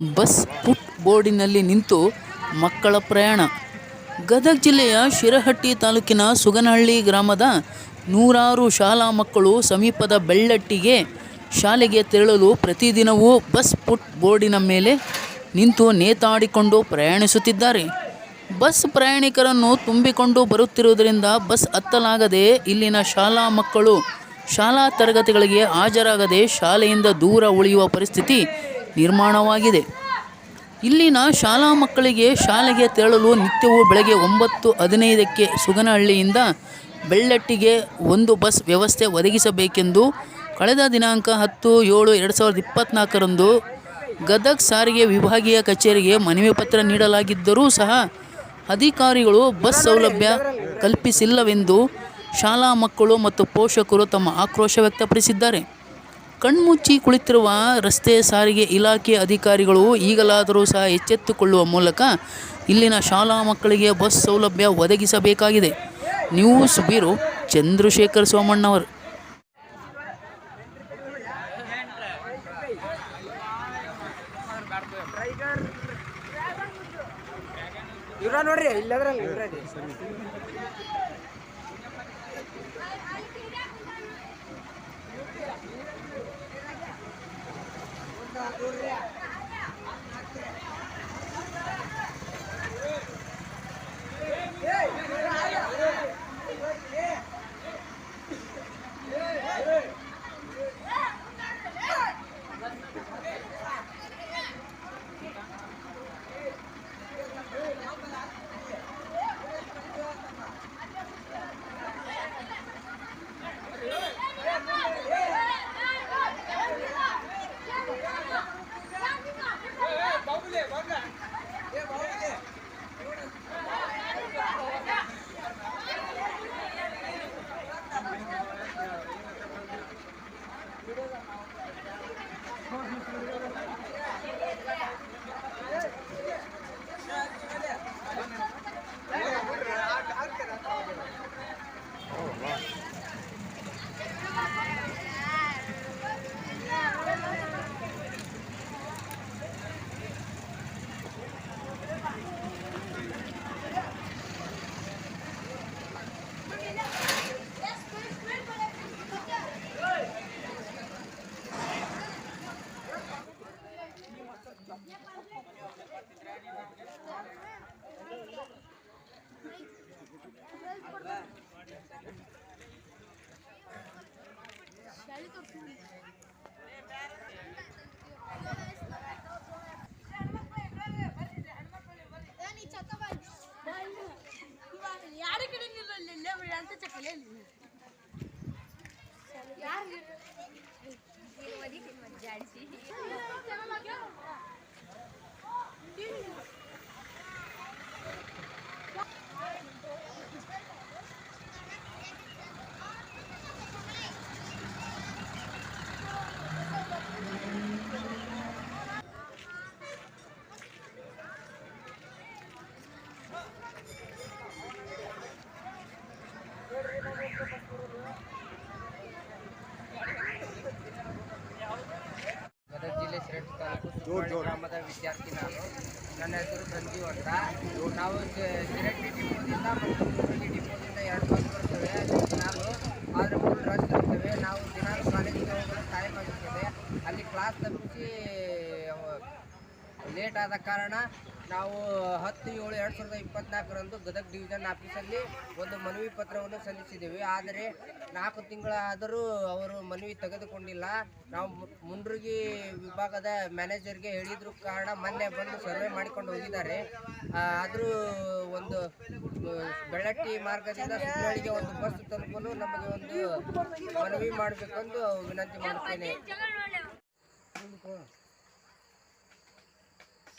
Bus ಪುಟ್ ಬೋರ್ಡಿನಲ್ಲಿ ನಿಂತು ಮಕ್ಕಳ ಪ್ರಯಾಣ. ಗದಗ ಜಿಲ್ಲೆಯ ಶಿರಹಟ್ಟಿ ತಾಲೂಕಿನ ಸುಗನಹಳ್ಳಿ ಗ್ರಾಮದ ನೂರಾರು ಶಾಲಾ ಮಕ್ಕಳು ಸಮೀಪದ ಬೆಳ್ಳಟ್ಟಿಗೆ ಶಾಲೆಗೆ ತೆರಳಲು ಪ್ರತಿದಿನವೂ ಬಸ್ ಪುಟ್ ಬೋರ್ಡಿನ ಮೇಲೆ ನಿಂತು ನೇತಾಡಿಕೊಂಡು ಪ್ರಯಾಣಿಸುತ್ತಿದ್ದಾರೆ. ಬಸ್ ಪ್ರಯಾಣಿಕರನ್ನು ತುಂಬಿಕೊಂಡು ಬರುತ್ತಿರುವುದರಿಂದ ಬಸ್ ಹತ್ತಲಾಗದೆ ಇಲ್ಲಿನ ಶಾಲಾ ಮಕ್ಕಳು ಶಾಲಾ ತರಗತಿಗಳಿಗೆ ಹಾಜರಾಗದೆ ಶಾಲೆಯಿಂದ ದೂರ ಉಳಿಯುವ ಪರಿಸ್ಥಿತಿ ನಿರ್ಮಾಣವಾಗಿದೆ. ಇಲ್ಲಿನ ಶಾಲಾ ಮಕ್ಕಳಿಗೆ ಶಾಲೆಗೆ ತೆರಳಲು ನಿತ್ಯವೂ ಬೆಳಗ್ಗೆ ಒಂಬತ್ತು ಹದಿನೈದಕ್ಕೆ ಸುಗನಹಳ್ಳಿಯಿಂದ ಬೆಳ್ಳಟ್ಟಿಗೆ ಒಂದು ಬಸ್ ವ್ಯವಸ್ಥೆ ಒದಗಿಸಬೇಕೆಂದು ಕಳೆದ ದಿನಾಂಕ ಹತ್ತು ಏಳು ಎರಡು ಸಾವಿರದ ಇಪ್ಪತ್ತ್ನಾಲ್ಕರಂದು ಗದಗ ಸಾರಿಗೆ ವಿಭಾಗೀಯ ಕಚೇರಿಗೆ ಮನವಿ ಪತ್ರ ನೀಡಲಾಗಿದ್ದರೂ ಸಹ ಅಧಿಕಾರಿಗಳು ಬಸ್ ಸೌಲಭ್ಯ ಕಲ್ಪಿಸಿಲ್ಲವೆಂದು ಶಾಲಾ ಮಕ್ಕಳು ಮತ್ತು ಪೋಷಕರು ತಮ್ಮ ಆಕ್ರೋಶ ವ್ಯಕ್ತಪಡಿಸಿದ್ದಾರೆ. ಕಣ್ಮುಚ್ಚಿ ಕುಳಿತಿರುವ ರಸ್ತೆ ಸಾರಿಗೆ ಇಲಾಖೆ ಅಧಿಕಾರಿಗಳು ಈಗಲಾದರೂ ಸಹ ಎಚ್ಚೆತ್ತುಕೊಳ್ಳುವ ಮೂಲಕ ಇಲ್ಲಿನ ಶಾಲಾ ಮಕ್ಕಳಿಗೆ ಬಸ್ ಸೌಲಭ್ಯ ಒದಗಿಸಬೇಕಾಗಿದೆ. ನ್ಯೂಸ್ ಬ್ಯೂರೋ ಚಂದ್ರಶೇಖರ್ ಸೋಮಣ್ಣವರು ನೋಡ್ರಿ ಅಂತ ಚಕ್ಕಲೇ ಯಾರು ಗದಗ ಜಿಲ್ಲೆ ಶಿರಟ್ಟಿ ತಾಲೂಕು ಸುಬ್ಬಳ್ಳಿ ಗ್ರಾಮದ ವಿದ್ಯಾರ್ಥಿ ನಾನು ನನ್ನ ಹೆಸರು ಸಂಜೀವ್ ಅಂತ. ನಾವು ಸಿರಟ್ಟಿ ಡಿಪೋದಿಂದ ಮತ್ತು ಕುಂಬಳಗಿ ಡಿಪೋದಿಂದ ಎರಡು ಬಸ್ ಬರ್ತವೆ ನಾವು ಆದರೆ ಫುಲ್ ರಶ್ ಬರ್ತವೆ ನಾವು ದಿನಾಲು ಕಾಲೇಜಿಗೆ ಹೋಗಲು ಟೈಮ್ ಆಗಿರ್ತದೆ ಅಲ್ಲಿ ಕ್ಲಾಸ್ ತಲುಪಿಸಿ ಲೇಟ್ ಆದ ಕಾರಣ ನಾವು ಹತ್ತು ಏಳು ಎರಡು ಸಾವಿರದ ಇಪ್ಪತ್ನಾಲ್ಕರಂದು ಗದಗ ಡಿವಿಷನ್ ಆಫೀಸಲ್ಲಿ ಒಂದು ಮನವಿ ಪತ್ರವನ್ನು ಸಲ್ಲಿಸಿದ್ದೇವೆ ಆದರೆ ನಾಲ್ಕು ತಿಂಗಳಾದರೂ ಅವರು ಮನವಿ ತೆಗೆದುಕೊಂಡಿಲ್ಲ. ನಾವು ಮುಂಡ್ರಿಗಿ ವಿಭಾಗದ ಮ್ಯಾನೇಜರ್ಗೆ ಹೇಳಿದ್ರು ಕಾರಣ ಮೊನ್ನೆ ಬಂದು ಸರ್ವೆ ಮಾಡಿಕೊಂಡು ಹೋಗಿದ್ದಾರೆ. ಆದರೂ ಒಂದು ಬೆಳಟ್ಟಿ ಮಾರ್ಗದಿಂದ ಸುತ್ತಳಿಗೆ ಒಂದು ಬಸ್ ತಲುಪಲು ನಮಗೆ ಒಂದು ಮನವಿ ಮಾಡಬೇಕೆಂದು ವಿನಂತಿ ಮಾಡುತ್ತೇನೆ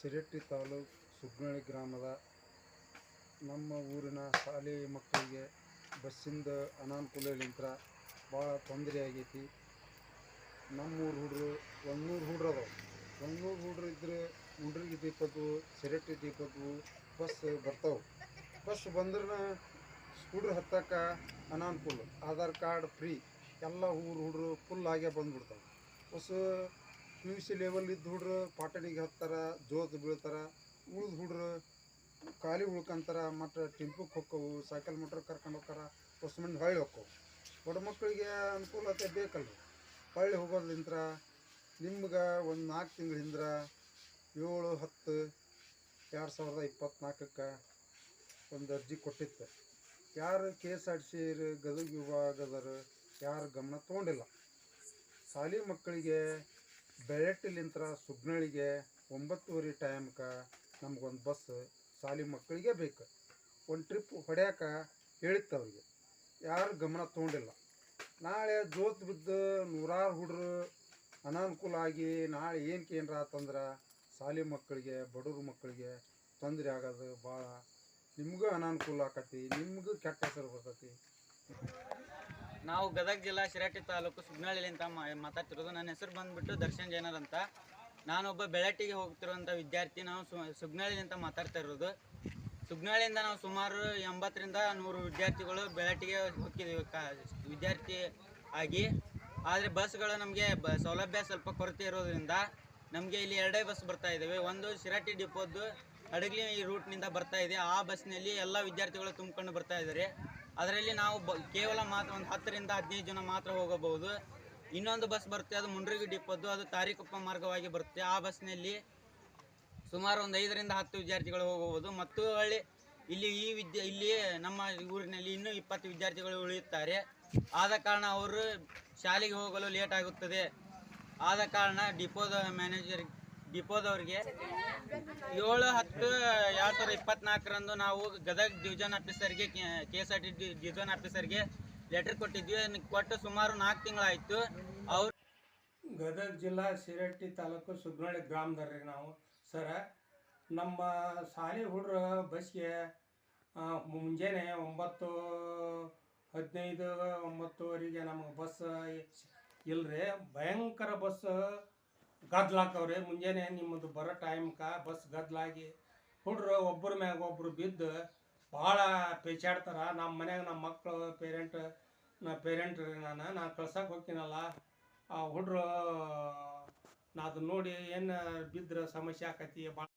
ಸಿರಟ್ಟಿ ತಾಲೂಕು ಸುಗ್ನಳ್ಳಿ ಗ್ರಾಮದ ನಮ್ಮ ಊರಿನ ಶಾಲೆ ಮಕ್ಕಳಿಗೆ ಬಸ್ಸಿಂದ ಅನಾನುಕೂಲಲಿಂತ್ರ ಭಾಳ ತೊಂದರೆ ಆಗೈತಿ. ನಮ್ಮೂರು ಹುಡ್ರು, ಒಂದೂರು ಹುಡ್ರು ಅದಾವೆ. ಒಂದೂರು ಹುಡ್ರು ಇದ್ರೆ ಹುಡ್ರಿಗೆ ದೀಪದ್ದು, ಸಿರಟ್ಟಿ ದೀಪದ್ದು ಬಸ್ ಬರ್ತಾವೆ. ಬಸ್ ಬಂದ್ರೆ ಹುಡ್ರು ಹತ್ತಕ್ಕೆ ಅನಾನುಕೂಲ, ಆಧಾರ್ ಕಾರ್ಡ್ ಫ್ರೀ, ಎಲ್ಲ ಊರು ಹುಡ್ರು ಫುಲ್ ಆಗೇ ಬಂದ್ಬಿಡ್ತಾವೆ. ಬಸ್ ಪಿ ಯು ಸಿ ಲೆವೆಲ್ ಇದ್ದ ಹುಡ್ರು ಪಾಟಣಿಗೆ ಹತ್ತಾರ, ಜೋತ್ ಬೀಳ್ತಾರ, ಉಳ್ದ ಹುಡ್ರು ಖಾಲಿ ಉಳ್ಕಂತಾರ, ಮತ್ತು ಟೆಂಪುಗೆ ಹೊಕ್ಕವು ಸೈಕಲ್ ಮೋಟ್ರ್ ಕರ್ಕೊಂಡು ಹೋಗ್ತಾರ ಹೊಸ ಮಂದಿ ಹೊಳ್ಳಿ ಹೋಕ್ಕವು ಬಡ ಮಕ್ಕಳಿಗೆ ಅನುಕೂಲತೆ ಬೇಕಲ್ಲ ಹೊಳ್ಳಿ ಹೋಗೋದ್ಲಿಂತ್ರ ನಿಮ್ಗೆ ಒಂದು ನಾಲ್ಕು ತಿಂಗಳ ಹಿಂದ್ರ ಏಳು, ಹತ್ತು, ಎರಡು ಸಾವಿರದ ಇಪ್ಪತ್ತ್ನಾಲ್ಕಕ್ಕೆ ಒಂದು ಅರ್ಜಿ ಕೊಟ್ಟಿತ್ತು. ಯಾರು K S R C Gadag ವಿಭಾಗದವರು ಯಾರು ಗಮನ ತೊಗೊಂಡಿಲ್ಲ. ಶಾಲಿ ಮಕ್ಕಳಿಗೆ ಬೆಳಟ್ಟಿಲಿಂತ್ರ ಸುಗ್ನಳಿಗೆ ಒಂಬತ್ತುವರೆ ಟೈಮ್ಗೆ ನಮಗೊಂದು ಬಸ್ ಶಾಲಿ ಮಕ್ಕಳಿಗೆ ಬೇಕು. ಒಂದು ಟ್ರಿಪ್ ಹೊಡ್ಯಾಕ ಹೇಳಿತ್ತು ಅವ್ರಿಗೆ. ಯಾರು ಗಮನ ತೊಗೊಂಡಿಲ್ಲ. ನಾಳೆ ಜೋತ್ ಬಿದ್ದು ನೂರಾರು ಹುಡ್ರು ಅನಾನುಕೂಲ ಆಗಿ ನಾಳೆ ಏನಕ್ಕೆ ಏನರ ಆತಂದ್ರೆ ಶಾಲಿ ಮಕ್ಕಳಿಗೆ, ಬಡವ್ರ ಮಕ್ಕಳಿಗೆ ತೊಂದರೆ ಆಗೋದು ಭಾಳ ನಿಮಗೂ ಅನಾನುಕೂಲ ಆಕತಿ ನಿಮಗೂ ಕೆಟ್ಟ ಹೆಸರು ಬರ್ತೈತಿ. ನಾವು ಗದಗ ಜಿಲ್ಲಾ ಶಿರಾಟಿ ತಾಲೂಕು ಸುಗ್ನಳ್ಳಿ ಮಾ- ಮಾತಾಡ್ತಿರೋದು. ನನ್ನ ಹೆಸರು ಬಂದ್ಬಿಟ್ಟು ದರ್ಶನ್ ಜೈನರ್ ಅಂತ. ನಾನೊಬ್ಬ ಬೆಳಟಿಗೆ ಹೋಗ್ತಿರುವಂಥ ವಿದ್ಯಾರ್ಥಿ. ನಾವು ಸು ಅಂತ ಮಾತಾಡ್ತಾ ಇರೋದು. ಸುಗ್ನಳ್ಳಿಯಿಂದ ನಾವು ಸುಮಾರು ಎಂಬತ್ತರಿಂದ ನೂರು ವಿದ್ಯಾರ್ಥಿಗಳು ಬೆಳಟಿಗೆ ಹೋಗ್ತಿದ್ದೀವಿ ವಿದ್ಯಾರ್ಥಿ ಆಗಿ. ಆದರೆ ಬಸ್ಗಳು ನಮಗೆ ಬ ಸೌಲಭ್ಯ ಸ್ವಲ್ಪ ಕೊರತೆ ಇರೋದ್ರಿಂದ ನಮಗೆ ಇಲ್ಲಿ ಎರಡೇ ಬಸ್ ಬರ್ತಾ ಇದ್ದಾವೆ ಒಂದು ಶಿರಾಟಿ ಡಿಪೋದ್ದು ಹಡಗಲಿ ಈ ರೂಟ್ನಿಂದ ಬರ್ತಾ ಇದೆ. ಆ ಬಸ್ನಲ್ಲಿ ಎಲ್ಲ ವಿದ್ಯಾರ್ಥಿಗಳು ತುಂಬಿಕೊಂಡು ಬರ್ತಾ ಇದ್ದಾರೆ ಅದರಲ್ಲಿ ನಾವು ಬ ಕೇವಲ ಮಾತ್ರ ಒಂದು ಹತ್ತರಿಂದ ಹದಿನೈದು ಜನ ಮಾತ್ರ ಹೋಗಬಹುದು. ಇನ್ನೊಂದು ಬಸ್ ಬರುತ್ತೆ, ಅದು ಮುಂಡ್ರಿಗಿ ಡಿಪ್ಪದ್ದು ಅದು ತಾರೀಕುಪ್ಪ ಮಾರ್ಗವಾಗಿ ಬರುತ್ತೆ. ಆ ಬಸ್ನಲ್ಲಿ ಸುಮಾರು ಒಂದು ಐದರಿಂದ ಹತ್ತು ವಿದ್ಯಾರ್ಥಿಗಳು ಹೋಗಬಹುದು. ಮತ್ತು ಹಳ್ಳಿ ಇಲ್ಲಿ ಈ ವಿದ್ಯೆ, ಇಲ್ಲಿ ನಮ್ಮ ಊರಿನಲ್ಲಿ ಇನ್ನೂ ಇಪ್ಪತ್ತು ವಿದ್ಯಾರ್ಥಿಗಳು ಉಳಿಯುತ್ತಾರೆ. ಆದ ಕಾರಣ ಅವರು ಶಾಲೆಗೆ ಹೋಗಲು ಲೇಟ್ ಆಗುತ್ತದೆ. ಆದ ಕಾರಣ ಡಿಪೋದ ಮ್ಯಾನೇಜರ್ ಡಿಪೋದವರಿಗೆ. ಏಳು ಹತ್ತು, ಎರಡು ಸಾವಿರದ ಇಪ್ಪತ್ನಾಲ್ಕರಂದು ನಾವು Gadag division ಆಫೀಸರ್ಗೆ K S R T division ಆಫೀಸರ್ಗೆ letter ಕೊಟ್ಟಿದ್ವಿ. ಕೊಟ್ಟು ಸುಮಾರು ನಾಲ್ಕು ತಿಂಗಳಾಯಿತು. ಅವ್ರು ಗದಗ ಜಿಲ್ಲಾ ಶಿರಟ್ಟಿ ತಾಲೂಕು ಸುಗ್ನಳ್ಳಿ ಗ್ರಾಮದವ್ರಿ ನಾವು. ಸರ, ನಮ್ಮ ಶಾಲೆ ಹುಡುಗರು ಬಸ್ಗೆ ಮುಂಜಾನೆ ಒಂಬತ್ತು, ಹದಿನೈದು, ಒಂಬತ್ತುವರೆಗೆ ನಮಗೆ ಬಸ್ ಇಲ್ರಿ. ಭಯಂಕರ ಬಸ್ ಗದ್ಲಾಕವ್ರಿ ಮುಂಜಾನೆ ನಿಮ್ಮದು ಬರೋ ಟೈಮ್ಗೆ ಬಸ್ ಗದ್ಲಾಗಿ ಹುಡ್ರು ಒಬ್ಬರ ಮ್ಯಾಗ ಒಬ್ರು ಬಿದ್ದು ಭಾಳ ಪೇಚಾಡ್ತಾರ. ನಮ್ಮ ಮನ್ಯಾಗ ನಮ್ಮ ಮಕ್ಕಳು ಪೇರೆಂಟ್ ನಾ ಪೇರೆಂಟ್ ರೀ ನಾನು, ನಾ ಕಳ್ಸಕ್ಕೆ ಹೋಗ್ತೀನಲ್ಲ. ಆ ಹುಡ್ರು, ನಾ ಅದನ್ನ ನೋಡಿ ಏನು ಬಿದ್ರ ಸಮಸ್ಯೆ ಆಕತಿ ಭಾಳ